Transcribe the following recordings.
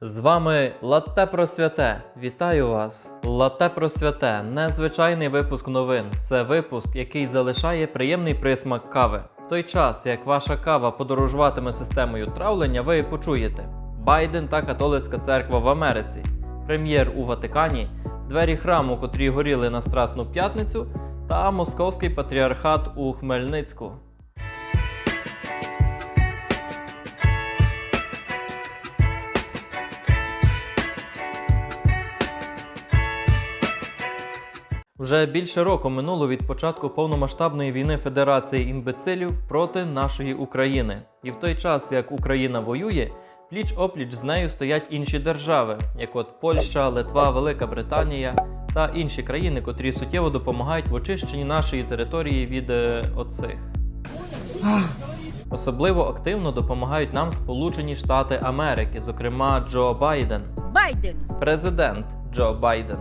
З вами Латте про святе. Вітаю вас. Латте про святе незвичайний випуск новин. Це випуск, який залишає приємний присмак кави. В той час, як ваша кава подорожуватиме системою травлення, ви почуєте Байден та католицька церква в Америці, прем'єр у Ватикані, двері храму, котрі горіли на Страсну п'ятницю, та московський патріархат у Хмельницьку. Вже більше року минуло від початку повномасштабної війни Федерації імбецилів проти нашої України. І в той час, як Україна воює, пліч опліч з нею стоять інші держави, як от Польща, Литва, Велика Британія та інші країни, котрі суттєво допомагають в очищенні нашої території від е, оцих. Особливо активно допомагають нам Сполучені Штати Америки, зокрема Джо Байден. Байден. Президент Джо Байден.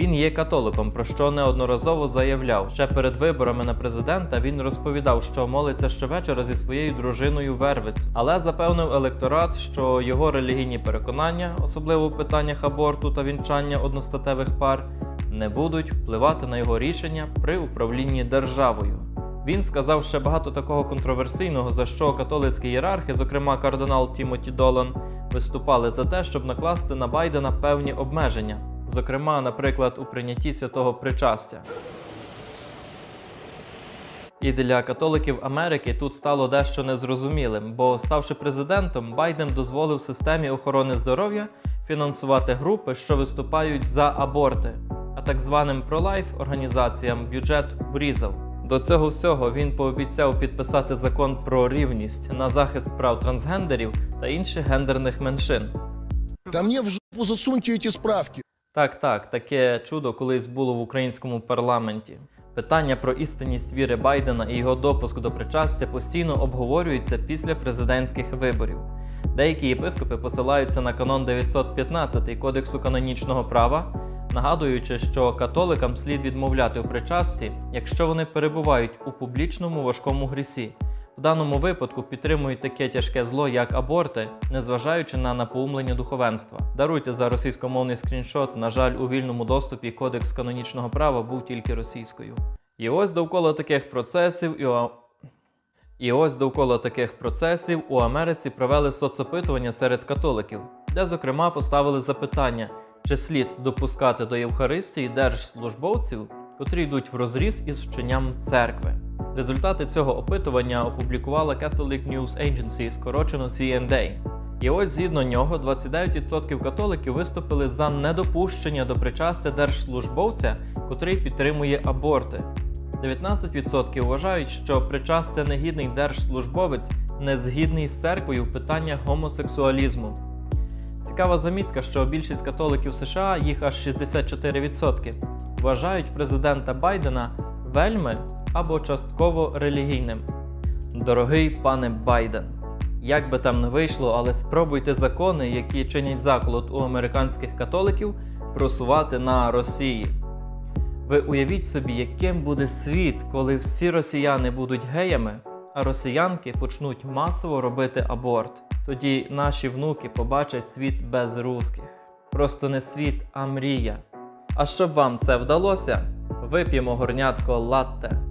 Він є католиком, про що неодноразово заявляв. Ще перед виборами на президента він розповідав, що молиться щовечора зі своєю дружиною Вервицю, але запевнив електорат, що його релігійні переконання, особливо в питаннях аборту та вінчання одностатевих пар, не будуть впливати на його рішення при управлінні державою. Він сказав ще багато такого контроверсійного, за що католицькі ієрархи, зокрема кардинал Тімоті Долан, виступали за те, щоб накласти на Байдена певні обмеження, зокрема, наприклад, у прийнятті святого причастя. І для католиків Америки тут стало дещо незрозумілим, бо ставши президентом, Байден дозволив системі охорони здоров'я фінансувати групи, що виступають за аборти, а так званим пролайф організаціям бюджет врізав. До цього всього він пообіцяв підписати закон про рівність на захист прав трансгендерів та інших гендерних меншин. Да мне в жопу засуньте эти справки. Так, так, таке чудо колись було в українському парламенті. Питання про істинність віри Байдена і його допуск до причастя постійно обговорюються після президентських виборів. Деякі єпископи посилаються на канон 915 Кодексу канонічного права, нагадуючи, що католикам слід відмовляти у причасті, якщо вони перебувають у публічному важкому грісі. В даному випадку підтримують таке тяжке зло, як аборти, незважаючи на напоумлення духовенства. Даруйте за російськомовний скріншот. На жаль, у вільному доступі кодекс канонічного права був тільки російською. І ось довкола таких процесів і і ось довкола таких процесів у Америці провели соцопитування серед католиків, де, зокрема, поставили запитання, чи слід допускати до Євхаристії держслужбовців, котрі йдуть в розріз із вченням церкви. Результати цього опитування опублікувала Catholic News Agency, скорочено CNA. І ось згідно нього 29% католиків виступили за недопущення до причастя держслужбовця, котрий підтримує аборти. 19% вважають, що причастя негідний держслужбовець не згідний з церквою в питаннях гомосексуалізму. Цікава замітка, що більшість католиків США, їх аж 64%, вважають президента Байдена вельми або частково релігійним. Дорогий пане Байден, як би там не вийшло, але спробуйте закони, які чинять заколот у американських католиків, просувати на Росії. Ви уявіть собі, яким буде світ, коли всі росіяни будуть геями, а росіянки почнуть масово робити аборт. Тоді наші внуки побачать світ без русських. Просто не світ, а мрія. А щоб вам це вдалося, вип'ємо горнятко латте.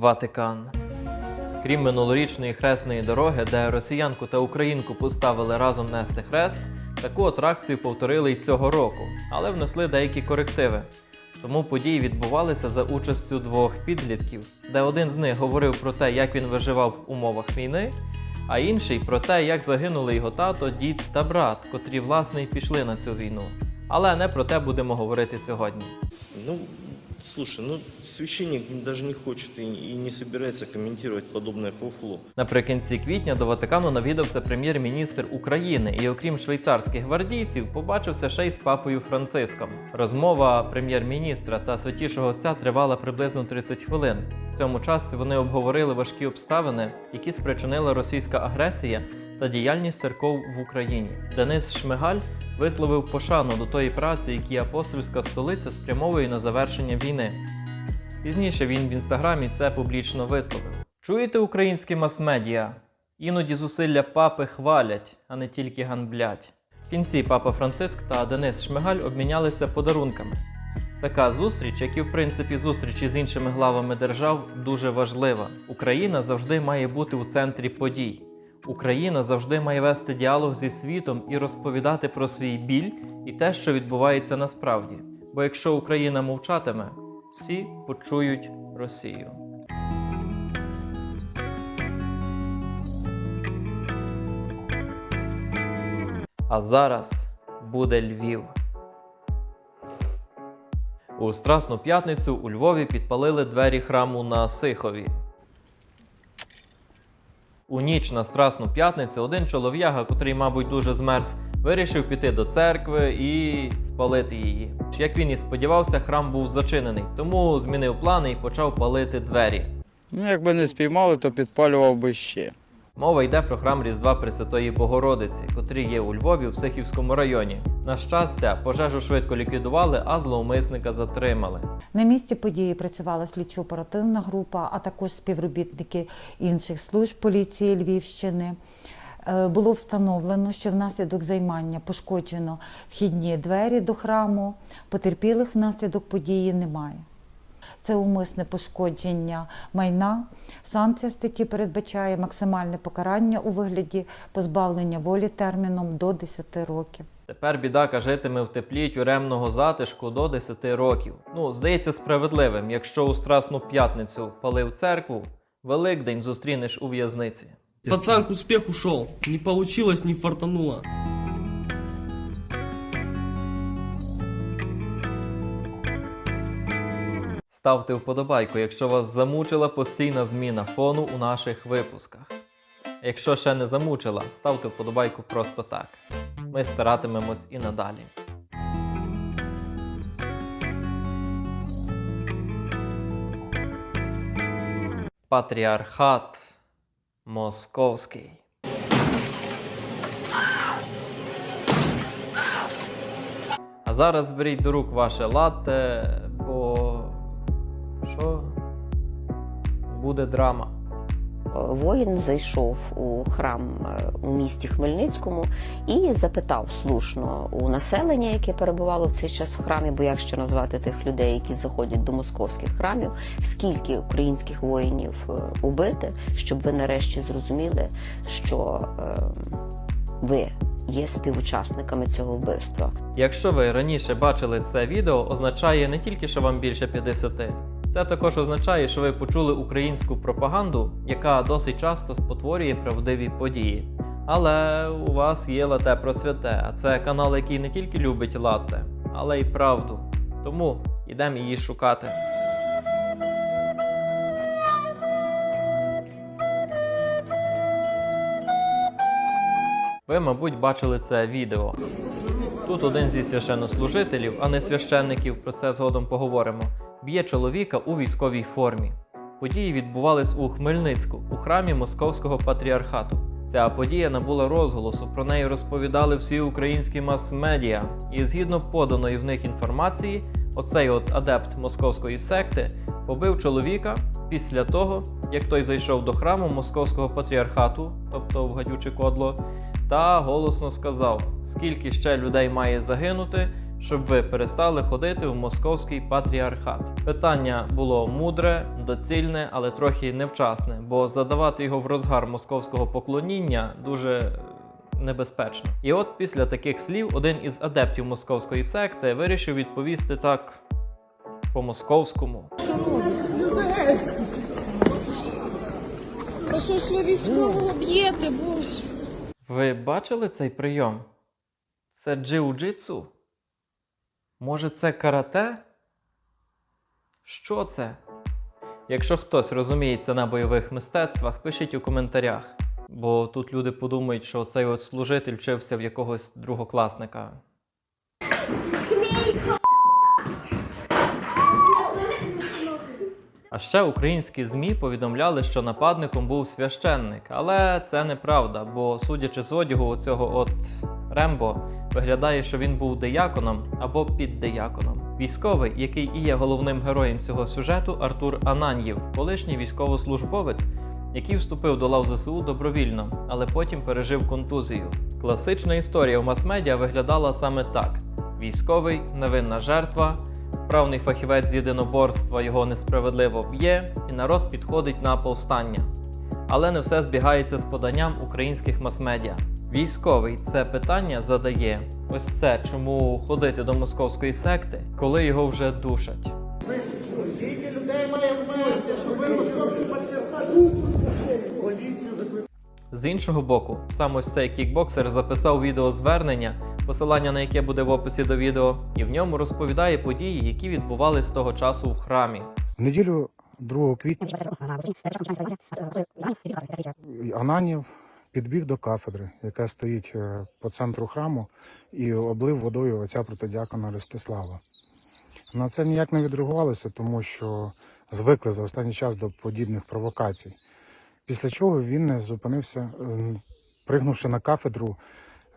Ватикан. Крім минулорічної хресної дороги, де росіянку та українку поставили разом нести хрест, таку атракцію повторили й цього року, але внесли деякі корективи. Тому події відбувалися за участю двох підлітків, де один з них говорив про те, як він виживав в умовах війни, а інший про те, як загинули його тато, дід та брат, котрі власне й пішли на цю війну. Але не про те будемо говорити сьогодні. Ну, слушай, ну священник даже не хочет и не собирается комментировать подобное фуфло. Наприкінці квітня до Ватикану навідався прем'єр-міністр України і, окрім швейцарських гвардійців, побачився ще й з папою Франциском. Розмова прем'єр-міністра та святішого отця тривала приблизно 30 хвилин. В цьому часі вони обговорили важкі обставини, які спричинила російська агресія та діяльність церков в Україні. Денис Шмигаль висловив пошану до тої праці, які апостольська столиця спрямовує на завершення війни. Пізніше він в інстаграмі це публічно висловив. Чуєте українські мас-медіа? Іноді зусилля папи хвалять, а не тільки ганблять. В кінці папа Франциск та Денис Шмигаль обмінялися подарунками. Така зустріч, як і в принципі зустрічі з іншими главами держав, дуже важлива. Україна завжди має бути у центрі подій. Україна завжди має вести діалог зі світом і розповідати про свій біль і те, що відбувається насправді. Бо якщо Україна мовчатиме, всі почують Росію. А зараз буде Львів. У Страсну п'ятницю у Львові підпалили двері храму на Сихові. У ніч на Страсну п'ятницю один чолов'яга, котрий, мабуть, дуже змерз, вирішив піти до церкви і спалити її. Як він і сподівався, храм був зачинений, тому змінив плани і почав палити двері. Ну, якби не спіймали, то підпалював би ще. Мова йде про храм Різдва Пресвятої Богородиці, котрий є у Львові в Сихівському районі. На щастя, пожежу швидко ліквідували, а зловмисника затримали. На місці події працювала слідчо-оперативна група, а також співробітники інших служб поліції Львівщини. Е, Було встановлено, що внаслідок займання пошкоджено вхідні двері до храму. Потерпілих внаслідок події немає. Це умисне пошкодження майна. Санкція статті передбачає максимальне покарання у вигляді позбавлення волі терміном до 10 років. Тепер бідака житиме в теплі тюремного затишку до 10 років. Ну, здається, справедливим, якщо у Страсну п'ятницю палив церкву, Великдень зустрінеш у в'язниці. Пацан к успеху шел. Не получилось, не фартануло. Ставте вподобайку, якщо вас замучила постійна зміна фону у наших випусках. Якщо ще не замучила, ставте вподобайку просто так. Ми старатимемось і надалі. Патріархат Московський. А зараз беріть до рук ваше латте, що? Буде драма. Воїн зайшов у храм е, у місті Хмельницькому і запитав слушно у населення, яке перебувало в цей час в храмі, бо як ще назвати тих людей, які заходять до московських храмів, скільки українських воїнів е, убити, щоб ви нарешті зрозуміли, що е, ви є співучасниками цього вбивства. Якщо ви раніше бачили це відео, означає не тільки, що вам більше 50. Це також означає, що ви почули українську пропаганду, яка досить часто спотворює правдиві події. Але у вас є лате про святе, а це канал, який не тільки любить латте, але й правду. Тому йдемо її шукати. Ви, мабуть, бачили це відео. Тут один зі священнослужителів, а не священників, про це згодом поговоримо, б'є чоловіка у військовій формі. Події відбувались у Хмельницьку, у храмі Московського патріархату. Ця подія набула розголосу, про неї розповідали всі українські мас-медіа. І згідно поданої в них інформації, оцей от адепт московської секти побив чоловіка після того, як той зайшов до храму Московського патріархату, тобто в гадюче кодло, та голосно сказав, скільки ще людей має загинути, щоб ви перестали ходити в московський патріархат. Питання було мудре, доцільне, але трохи невчасне, бо задавати його в розгар московського поклоніння дуже небезпечно. І от після таких слів один із адептів московської секти вирішив відповісти так по-московському. Та що ж ви військового б'єте, боже? Ви бачили цей прийом? Це джиу-джитсу? Може, це карате? Що це? Якщо хтось розуміється на бойових мистецтвах, пишіть у коментарях. Бо тут люди подумають, що цей от служитель вчився в якогось другокласника. А ще українські ЗМІ повідомляли, що нападником був священник, але це неправда, бо судячи з одягу цього от Рембо, виглядає, що він був дияконом або піддияконом. Військовий, який і є головним героєм цього сюжету, Артур Ананьєв, колишній військовослужбовець, який вступив до лав ЗСУ добровільно, але потім пережив контузію. Класична історія в мас-медіа виглядала саме так: військовий, невинна жертва, вправний фахівець з єдиноборства його несправедливо б'є, і народ підходить на повстання. Але не все збігається з поданням українських мас-медіа. Військовий це питання задає. Ось це чому ходити до московської секти, коли його вже душать. З іншого боку, сам ось цей кікбоксер записав відеозвернення, посилання на яке буде в описі до відео, і в ньому розповідає події, які відбувались того часу в храмі. В неділю 2 квітня Ананів підбіг до кафедри, яка стоїть е, по центру храму, і облив водою отця протидіакона Ростислава. На це ніяк не відреагувалося, тому що звикли за останній час до подібних провокацій. Після чого він зупинився, ем, пригнувши на кафедру,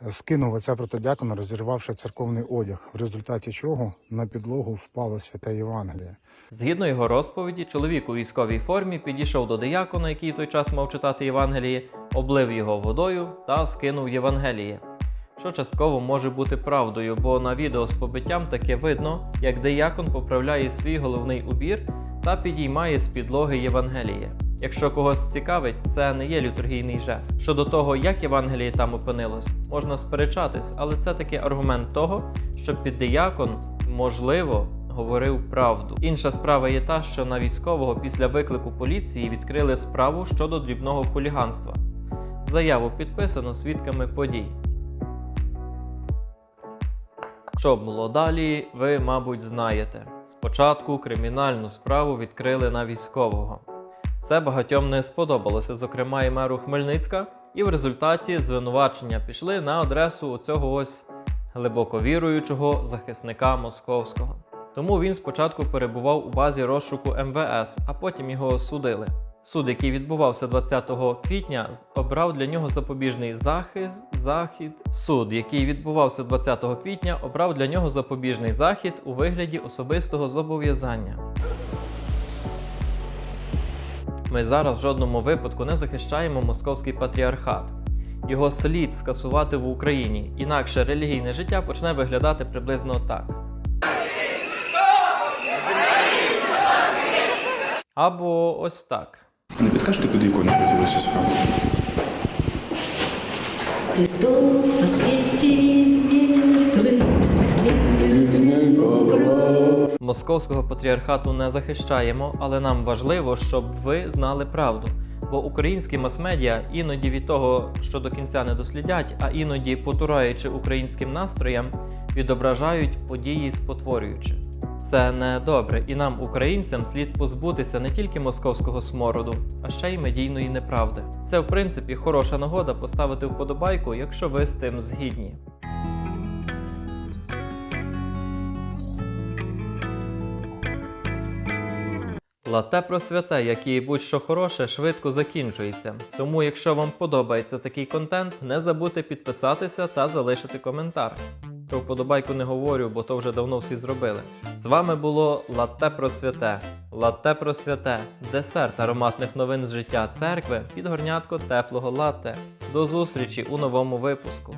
скинув отця протидіакона, розірвавши церковний одяг, в результаті чого на підлогу впало святе Євангеліє. Згідно його розповіді, чоловік у військовій формі підійшов до диякона, який в той час мав читати Євангеліє, облив його водою та скинув Євангеліє. Що частково може бути правдою, бо на відео з побиттям таке видно, як диякон поправляє свій головний убір та підіймає з підлоги Євангеліє. Якщо когось цікавить, це не є літургійний жест. Щодо того, як Євангеліє там опинилось, можна сперечатись, але це таки аргумент того, що піддиякон, можливо, говорив правду. Інша справа є та, що на військового після виклику поліції відкрили справу щодо дрібного хуліганства. Заяву підписано свідками подій. Що було далі, ви, мабуть, знаєте. Спочатку кримінальну справу відкрили на військового. Це багатьом не сподобалося, зокрема і меру Хмельницька, і в результаті звинувачення пішли на адресу цього ось глибоко віруючого захисника московського. Тому він спочатку перебував у базі розшуку МВС, а потім його осудили. Суд, який відбувався 20 квітня, обрав для нього запобіжний захист, захід. Суд, який відбувався 20 квітня, обрав для нього запобіжний захід у вигляді особистого зобов'язання. Ми зараз в жодному випадку не захищаємо московський патріархат. Його слід скасувати в Україні, інакше релігійне життя почне виглядати приблизно так. Або ось так. Не підкажете, куди ікону поділися справи? Христос воскресе из мертвых, Московського патріархату не захищаємо, але нам важливо, щоб ви знали правду. Бо українські мас-медіа іноді від того, що до кінця не дослідять, а іноді потураючи українським настроям, відображають події спотворюючи. Це не добре, і нам, українцям, слід позбутися не тільки московського смороду, а ще й медійної неправди. Це, в принципі, хороша нагода поставити вподобайку, якщо ви з тим згідні. Лате про святе, як і будь-що хороше, швидко закінчується. Тому, якщо вам подобається такий контент, не забудьте підписатися та залишити коментар. Про вподобайку не говорю, бо то вже давно всі зробили. З вами було Латте про святе. Латте про святе, десерт ароматних новин з життя церкви під горнятко теплого латте. До зустрічі у новому випуску.